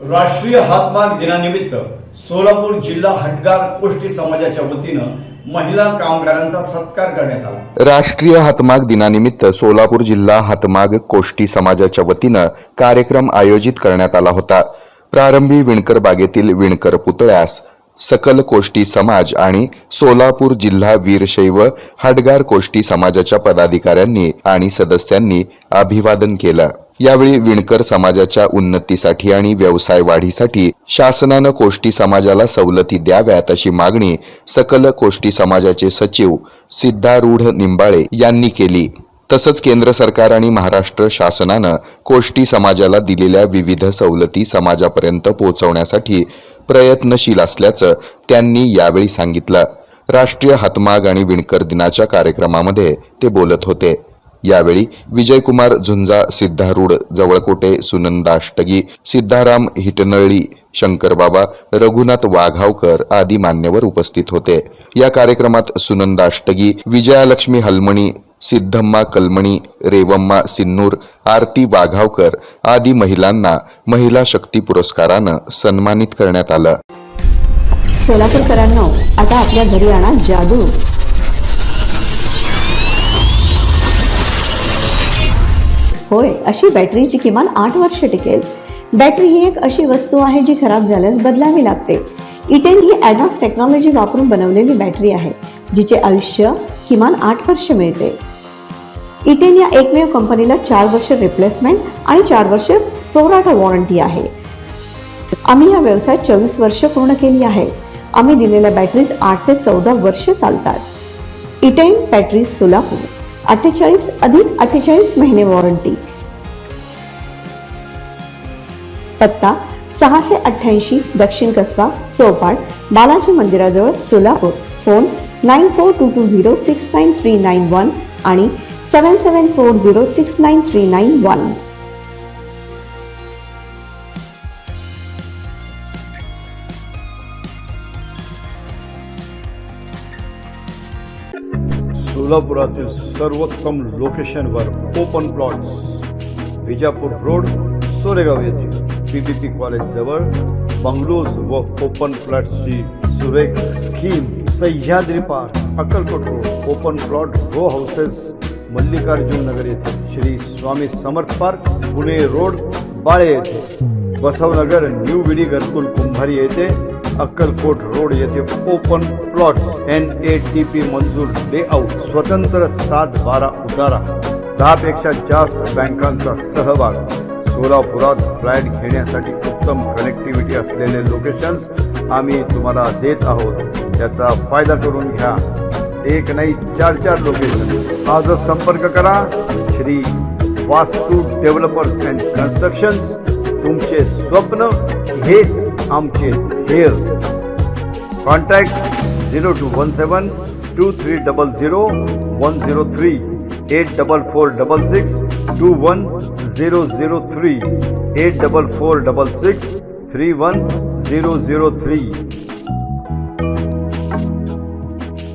राष्ट्रीय हातमाग दिनानिमित्त सोलापूर जिल्हा हटगार कोष्टी समाजाच्या वतीनं महिला कामगारांचा सत्कार करण्यात आला. राष्ट्रीय हातमाग दिनानिमित्त सोलापूर जिल्हा हातमाग कोष्टी समाजाच्या वतीनं कार्यक्रम आयोजित करण्यात आला होता. प्रारंभी विणकर बागेतील विणकर पुतळ्यास सकल कोष्टी समाज आणि सोलापूर जिल्हा वीरशैव हाडगार कोष्टी समाजाच्या पदाधिकाऱ्यांनी आणि सदस्यांनी अभिवादन केलं. यावेळी विणकर समाजाच्या उन्नतीसाठी आणि व्यवसाय वाढीसाठी शासनानं कोष्टी समाजाला सवलती द्याव्यात अशी मागणी सकल कोष्टी समाजाचे सचिव सिद्धारूढ निंबाळे यांनी केली. तसंच केंद्र सरकार आणि महाराष्ट्र शासनानं कोष्टी समाजाला दिलेल्या विविध सवलती समाजापर्यंत पोहोचवण्यासाठी प्रयत्नशील असल्याचं त्यांनी यावेळी सांगितलं. राष्ट्रीय हातमाग आणि विणकर दिनाच्या कार्यक्रमामध्ये ते बोलत होते. यावेळी विजयकुमार झुंजा सिद्धारूढ जवळकोटे सुनंदाष्टगी सिद्धाराम हिटनळी शंकरबाबा रघुनाथ वाघावकर आदी मान्यवर उपस्थित होते. या कार्यक्रमात सुनंदाष्टगी विजयालक्ष्मी हलमणी सिद्धम्मा कलमणी रेवम्मा सिन्नूर आरती वाघावकर आदी महिलांना महिला शक्ती पुरस्कारानं सन्मानित करण्यात आलं. सोलापूरकरांना आता आपल्या घरी आणा जादू. होय अशी बॅटरी जी किमान आठ वर्ष टिकेल. बॅटरी ही एक अशी वस्तू आहे जी खराब झाल्यास बदलावी लागते. इटेन ही ॲडव्हान्स टेक्नॉलॉजी वापरून बनवलेली बॅटरी आहे जिचे आयुष्य किमान आठ वर्ष मिळते. इटेन या एकमेव कंपनीला चार वर्ष रिप्लेसमेंट आणि चार वर्ष प्रोराटा वॉरंटी आहे. आम्ही या व्यवसायात चोवीस वर्ष पूर्ण केली आहे. आम्ही दिलेल्या बॅटरीज आठ ते चौदा वर्ष चालतात. इटेन बॅटरी सोलापूर. अठ्ठेचाळीस अधिक अठ्ठेचाळीस महिने वॉरंटी. पत्ता सहाशे अठ्ठ्याऐंशी दक्षिण कसबा चौपाट बालाजी मंदिराजवळ Solapur. Phone nine four two two zero six nine three nine one आणि seven seven four zero six nine three nine one. सोलापुरातील सर्वोत्तम लोकेशनवर open plots Vijapur road Soregaon येथे. पीपीपी कॉलेज जवळ बंगलोज व ओपन प्लॉट्सची सुरेख scheme Sahyadri park Akkalkot road open plot row houses Mallikarjun Nagar येथे. Shri Swami Samarth park Pune road Bale येथे. Basavnagar new विडी घरकुल कुंभारी येथे. अक्कलकोट रोड येथे open plot N A T P मंजूर लेआउट स्वतंत्र सात बारा उतारा. दहापेक्षा जास्त बँकांचा सहभाग. सोलापुरात फ्लॅट घेण्यासाठी उत्तम कनेक्टिव्हिटी असलेले लोकेशन्स आम्ही तुम्हाला देत आहोत. त्याचा फायदा करून घ्या. एक नाही चार चार लोकेशन आजच संपर्क करा. श्री वास्तू डेव्हलपर्स अँड कन्स्ट्रक्शन्स तुमचे स्वप्न हेच आमचे ध्येय. Contact zero two one seven two three double zero one zero three eight double four double six two one zero zero three eight double four double six three one zero zero three